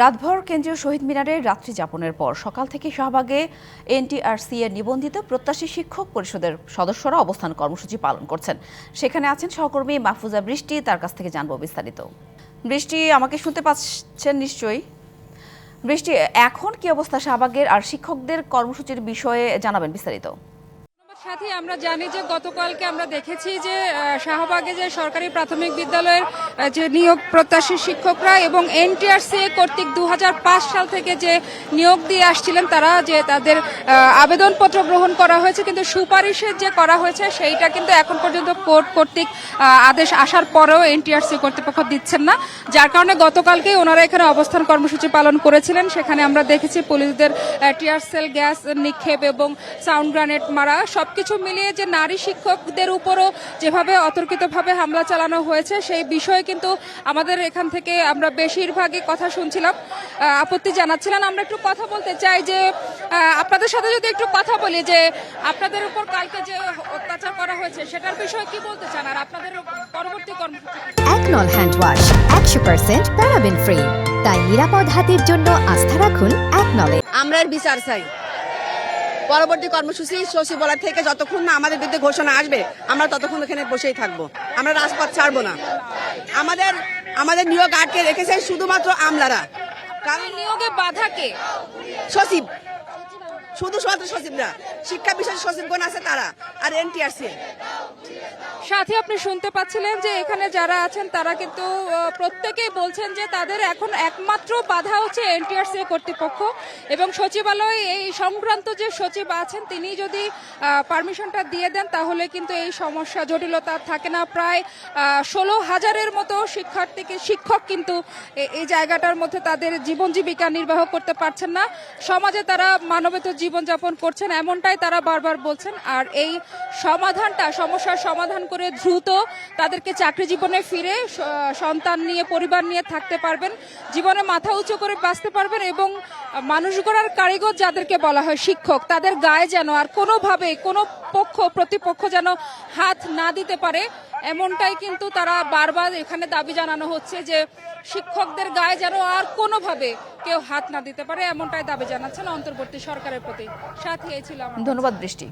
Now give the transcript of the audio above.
রাতভর কেন্দ্রীয় শহীদ মিনারে রাত্রি যাপনের পর সকাল থেকে শাহবাগে এনটিআরসি এর নিবন্ধিত প্রত্যাশী শিক্ষক পরিষদের সদস্যরা অবস্থান কর্মসূচি পালন করছেন। সেখানে আছেন সহকর্মী মাহফুজা বৃষ্টি, তার কাছ থেকে জানব বিস্তারিত। বৃষ্টি, আমাকে শুনতে পাচ্ছেন নিশ্চয়ই? বৃষ্টি, এখন কি অবস্থা শাহবাগের? আর শিক্ষকদের কর্মসূচির বিষয়ে জানাবেন বিস্তারিত। সাথে আমরা জানি যে গতকালকে আমরা দেখেছি যে শাহবাগে যে সরকারি প্রাথমিক বিদ্যালয়ের যে নিয়োগ প্রত্যাশী শিক্ষকরা এবং এনটিআরসি কর্তৃক দু হাজার পাঁচ সাল থেকে যে নিয়োগ দিয়ে আসছিলেন তারা, যে তাদের আবেদনপত্র গ্রহণ করা হয়েছে, কিন্তু সুপারিশের যে করা হয়েছে সেইটা কিন্তু এখন পর্যন্ত কোর্ট কর্তৃক আদেশ আসার পরেও এনটিআরসি কর্তৃপক্ষ দিচ্ছেন না। যার কারণে গতকালকেই ওনারা এখানে অবস্থান কর্মসূচি পালন করেছিলেন। সেখানে আমরা দেখেছি পুলিশদের টিয়ার সেল গ্যাস নিক্ষেপ এবং সাউন্ড গ্রানেড মারা সবকিছু মিলিয়ে যে নারী শিক্ষকদের উপরও যেভাবে অতর্কিতভাবে হামলা চালানো হয়েছে সেই বিষয়ে কিন্তু আমাদের এখান থেকে আমরা বেশিরভাগই কথা শুনছিলাম আপত্তি জানাচ্ছিলেন আমরা একটু কথা বলতে চাই যে আপনাদের সাথে যদি একটু কথা বলি যে আপনাদের উপর কালকে যে অত্যাচার করা হয়েছে সেটার বিষয়ে কি বলতে চান? আর আপনাদের পরবর্তী কর্মসূচি? একনল হ্যান্ড ওয়াশ একশো পার্সেন্ট প্যারাবেন ফ্রি। তাই নিরাপদ হাতের জন্য আস্থা রাখুন একনলে আমরা বিচার চাই। পরবর্তী কর্মসূচি সচিবালয় থেকে যতক্ষণ না আমাদের বিরুদ্ধে ঘোষণা আসবে আমরা ততক্ষণ এখানে বসেই থাকব। আমরা রাজপথ ছাড়বো না। আমাদের আমাদের নিয়োগ আটকে রেখেছে শুধুমাত্র আমলারা। কারণ নিয়োগে বাধা কে? সচিব। শুধু শুধু সচিব না শিক্ষা বিষয় সচিবগণ আছে তারা আর এনটিআরসি। সাথে আপনি শুনতে পাচ্ছিলেন যে এখানে যারা আছেন, তারা কিন্তু প্রত্যেকেই বলছেন যে তাদের এখন একমাত্র বাধা হচ্ছে এনটিআরসি কর্তৃপক্ষ এবং সচিবালয়, এই সংক্রান্ত যে সচিব আছেন, তিনি যদি পারমিশনটা দিয়ে দেন, তাহলে কিন্তু এই সমস্যা, জটিলতা থাকে না। প্রায় ষোলো হাজারের মতো শিক্ষার্থীকে, শিক্ষক কিন্তু এই জায়গাটার মধ্যে তাদের জীবন জীবিকা নির্বাহ করতে পারছেন না। সমাজে তারা মানবেতর জীবনযাপন করছেন, এমনটাই তারা বারবার বলছেন। আর এই সমাধানটা, সমস্যার সমাধান করে দ্রুত তাদেরকে চাকরি জীবনে ফিরে সন্তান নিয়ে, পরিবার নিয়ে থাকতে পারবেন। জীবনে মাথা উঁচু করে বাঁচতে পারবেন এবং মানুষ গড়ার কারিগর যাদেরকে বলা হয় শিক্ষক, তাদের গায়ে যেন আর কোনোভাবে, কোনো পক্ষ, প্রতিপক্ষ যেন হাত না দিতে পারে, এমনটাই কিন্তু তারা বারবার এখানে দাবি জানানো হচ্ছে যে শিক্ষকদের গায়ে যেন আর কোনোভাবে কেউ হাত না দিতে পারে, এমনটাই দাবি জানাচ্ছেন অন্তর্বর্তী সরকারের প্রতি। সাথে, এই ছিল ধন্যবাদ বৃষ্টি।